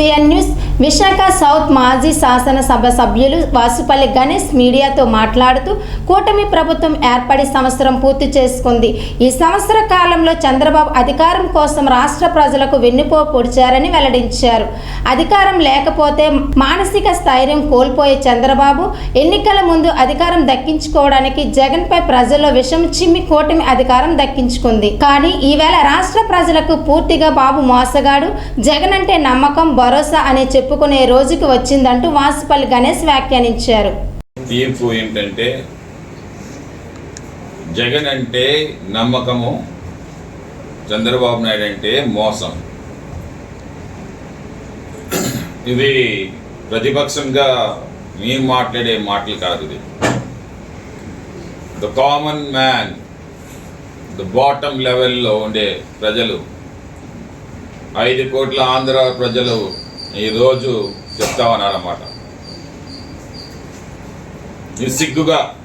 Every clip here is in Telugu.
CN News. విశాఖ సౌత్ మాజీ శాసనసభ సభ్యులు వాసుపల్లి గణేష్ మీడియాతో మాట్లాడుతూ కూటమి ప్రభుత్వం ఏర్పడి సంవత్సరం పూర్తి చేసుకుంది. ఈ సంవత్సర కాలంలో చంద్రబాబు అధికారం కోసం రాష్ట్ర ప్రజలకు వెన్నుపో పొడిచారని వెల్లడించారు. అధికారం లేకపోతే మానసిక స్థైర్యం కోల్పోయే చంద్రబాబు ఎన్నికల ముందు అధికారం దక్కించుకోవడానికి జగన్పై ప్రజల్లో విషం చిమ్మి కూటమి అధికారం దక్కించుకుంది. కానీ ఈవేళ రాష్ట్ర ప్రజలకు పూర్తిగా బాబు మోసగాడు. జగన్ అంటే నమ్మకం భరోసా అనే చెప్పు చెప్పుకునే రోజుకి వచ్చిందంటూ వాసుపల్లి గణేష్ వ్యాఖ్యానించారు. తీర్పు ఏంటంటే జగన్ అంటే నమ్మకము చంద్రబాబు నాయుడు అంటే మోసం. ఇది ప్రతిపక్షంగా మేము మాట్లాడే మాటలు కాదు ఇది. The common man the bottom లెవెల్లో ఉండే ప్రజలు ఐదు కోట్ల ఆంధ్ర ప్రజలు ఈరోజు చెప్తామన్నారన్నమాట నిస్సిగ్గుగా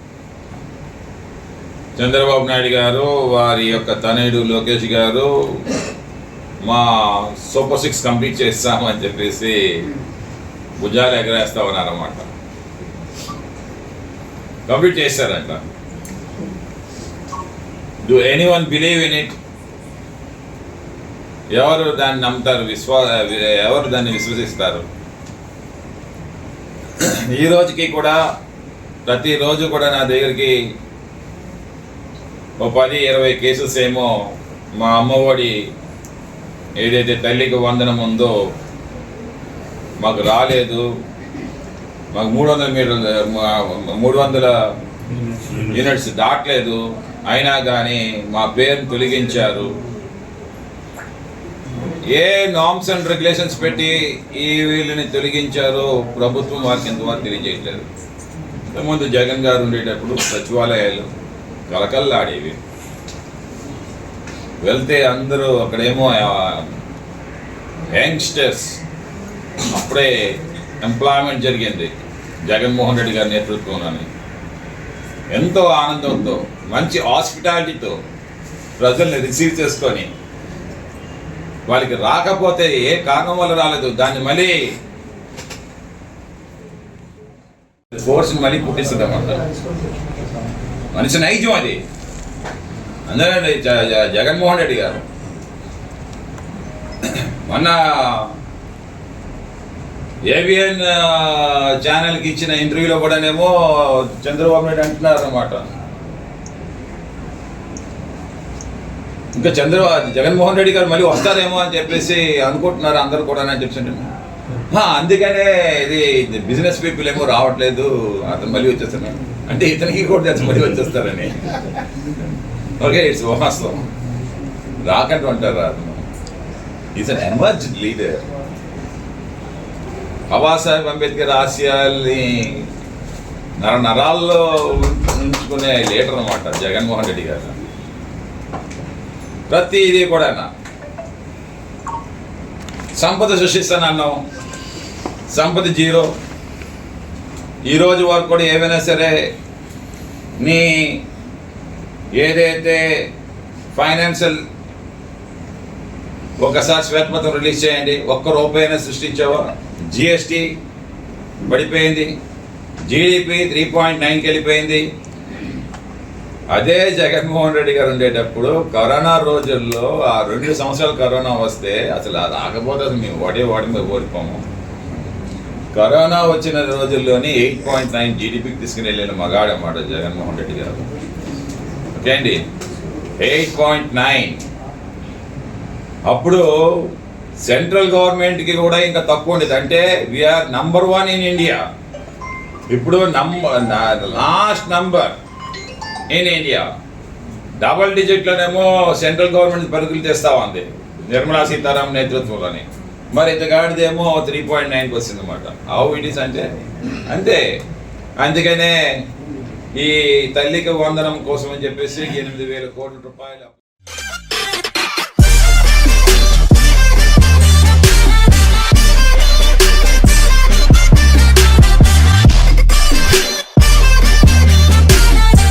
చంద్రబాబు నాయుడు గారు వారి యొక్క తనయుడు లోకేష్ గారు మా సూపర్ సిక్స్ కంప్లీట్ చేస్తామని చెప్పేసి భుజాలు ఎగరేస్తామన్నారన్నమాట. కంప్లీట్ చేశారంట. Do any one believe in it ఎవరు దాన్ని నమ్ముతారు? విశ్వా ఎవరు దాన్ని విశ్వసిస్తారు? ఈ రోజుకి కూడా ప్రతిరోజు కూడా నా దగ్గరికి ఓ పది ఇరవై కేసెస్ ఏమో మా అమ్మఒడి ఏదైతే తల్లికి వందనం ఉందో మాకు రాలేదు. మాకు మూడు వందల మీటర్లు మూడు వందల యూనిట్స్. దాటలేదు. అయినా కానీ మా పేరును తొలగించారు. ఏ నామ్స్ అండ్ రెగ్యులేషన్స్ పెట్టి ఈ వీళ్ళని తొలగించారో ప్రభుత్వం వారికి ఎంతవరకు తెలియజేయట్లేదు? ఇంతకుముందు జగన్ గారు ఉండేటప్పుడు సచివాలయాలు కలకల్లాడేవి వెళ్తే అందరూ అక్కడేమో యంగ్స్టర్స్. అప్పుడే ఎంప్లాయ్మెంట్ జరిగింది. జగన్మోహన్ రెడ్డి గారి నేతృత్వంలోని. ఎంతో ఆనందంతో మంచి హాస్పిటాలిటీతో ప్రజల్ని రిసీవ్ చేసుకొని వాళ్ళకి రాకపోతే ఏ కారణం వల్ల రాలేదు? దాన్ని మళ్ళీ ఫోర్స్ని మళ్ళీ పుట్టిస్తుందన్నమాట మనిషి నైజం అది. అందరండి జగన్మోహన్ రెడ్డి గారు. మొన్న ఏబిఎన్ ఛానల్కి ఇచ్చిన ఇంటర్వ్యూలో కూడానేమో చంద్రబాబు నాయుడు అంటున్నారు అన్నమాట ఇంకా చంద్రబాబు జగన్మోహన్ రెడ్డి గారు మళ్ళీ వస్తారేమో అని చెప్పేసి అనుకుంటున్నారు అందరు కూడా అని చెప్పి అందుకనే ఇది బిజినెస్ పీపుల్ ఏమో రావట్లేదు అతను మళ్ళీ వచ్చేస్తున్నాడు. అంటే ఇతనికి కూడా తెలుసు మళ్ళీ వచ్చేస్తారని. ఓకే ఇట్స్ వాస్తవం. రాకంటూ అంటారు అతను is an emerge leader Babasaheb Ambedkar ఆశయాల్ని నర నరాల్లో ఉంచుకునే లీడర్ అనమాట జగన్మోహన్ రెడ్డి గారు. ప్రతిదీ కూడా సంపద సృష్టిస్తాను అన్నాం సంపద జీరో. ఈరోజు వరకు కూడా ఏమైనా సరే నీ ఏదైతే ఫైనాన్షియల్ ఒకసారి శ్వేతపత్రం రిలీజ్ చేయండి ఒక్క రూపాయినా సృష్టించావా? జిఎస్టీ పడిపోయింది. జీడిపి త్రీ పాయింట్ నైన్కి వెళ్ళిపోయింది. అదే జగన్మోహన్ రెడ్డి గారు ఉండేటప్పుడు కరోనా రోజుల్లో ఆ రెండు సంవత్సరాలు కరోనా వస్తే అసలు అది రాకపోతే అసలు మేము వాడే వాడి మీద ఓడిపోము. కరోనా వచ్చిన రోజుల్లోనే ఎయిట్ పాయింట్ నైన్ జీడిపికి తీసుకుని వెళ్ళిన మగాడన్నమాట జగన్మోహన్ రెడ్డి గారు. ఓకే అండి? Eight point nine. అప్పుడు సెంట్రల్ గవర్నమెంట్కి కూడా ఇంకా తక్కువ ఉండేది. అంటే we're number one in India ఇప్పుడు number last number in India. Double డిజిట్లోనేమో central government పరుగులు తెస్తా ఉంది నిర్మలా సీతారామన్ నేతృత్వంలోని. మరి ఇంతగాడిదేమో త్రీ పాయింట్ నైన్కి వచ్చింది అనమాట హౌ ఇట్ ఈస్ అంటే? అంతే. అందుకనే ఈ తల్లికి వందనం కోసం అని చెప్పేసి ఎనిమిది వేల కోట్ల రూపాయలు